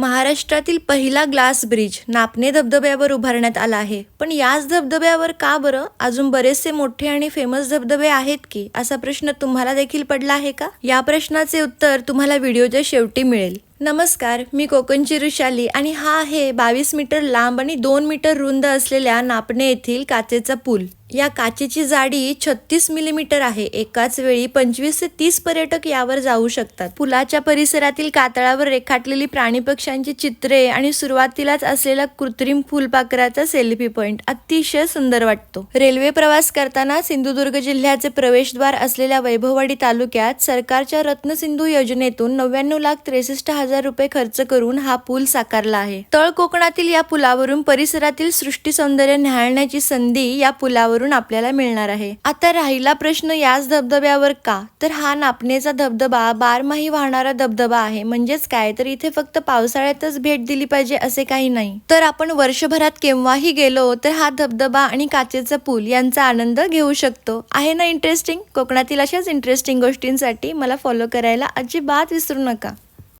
महाराष्ट्रातील पहिला glass bridge नापणे धबधब्यावर उभारण्यात आला आहे. पण याच धबधब्यावर का बरं? अजून बरेचसे मोठे आणि फेमस धबधबे आहेत की? असा प्रश्न तुम्हाला देखील पडला आहे का? या प्रश्नाचे उत्तर तुम्हाला व्हिडिओच्या शेवटी मिळेल. नमस्कार मी कोकणची ऋषाली आणि हा आहे बावीस मीटर लांब आणि दोन मीटर रुंद असलेल्या नापणे येथील काचेचा पूल. या काचेची जाडी छत्तीस मिलीमीटर आहे. एकाच वेळी पंचवीस ते तीस पर्यटक यावर जाऊ शकतात. पुलाच्या परिसरातील कातळावर रेखाटलेली प्राणी पक्ष्यांची चित्रे आणि सुरुवातीलाच असलेला कृत्रिम फुलपाखराचा सेल्फी पॉइंट अतिशय सुंदर वाटतो. रेल्वे प्रवास करताना सिंधुदुर्ग जिल्ह्याचे प्रवेशद्वार असलेल्या वैभववाडी तालुक्यात सरकारच्या रत्नसिंधू योजनेतून नव्याण्णव लाख त्रेसष्ट हजार रुपये खर्च करून हा पूल साकारला आहे. तळ कोकणातील या पुलावरून परिसरातील सृष्टी सौंदर्य न्याहाळण्याची संधी या पुलावरून आपल्याला मिळणार आहे. आता राहिला प्रश्न याच धबधब्यावर का? तर हा नापणेचा धबधबा बारमाही वाहणारा धबधबा आहे. म्हणजेच काय? तर इथे फक्त पावसाळ्यातच भेट दिली पाहिजे असे काही नाही. तर आपण वर्षभरात केव्हाही गेलो तर हा धबधबा आणि काचेचा पूल यांचा आनंद घेऊ शकतो. आहे ना इंटरेस्टिंग कोकणातील अशाच इंटरेस्टिंग गोष्टींसाठी मला फॉलो करायला अजिबात विसरू नका.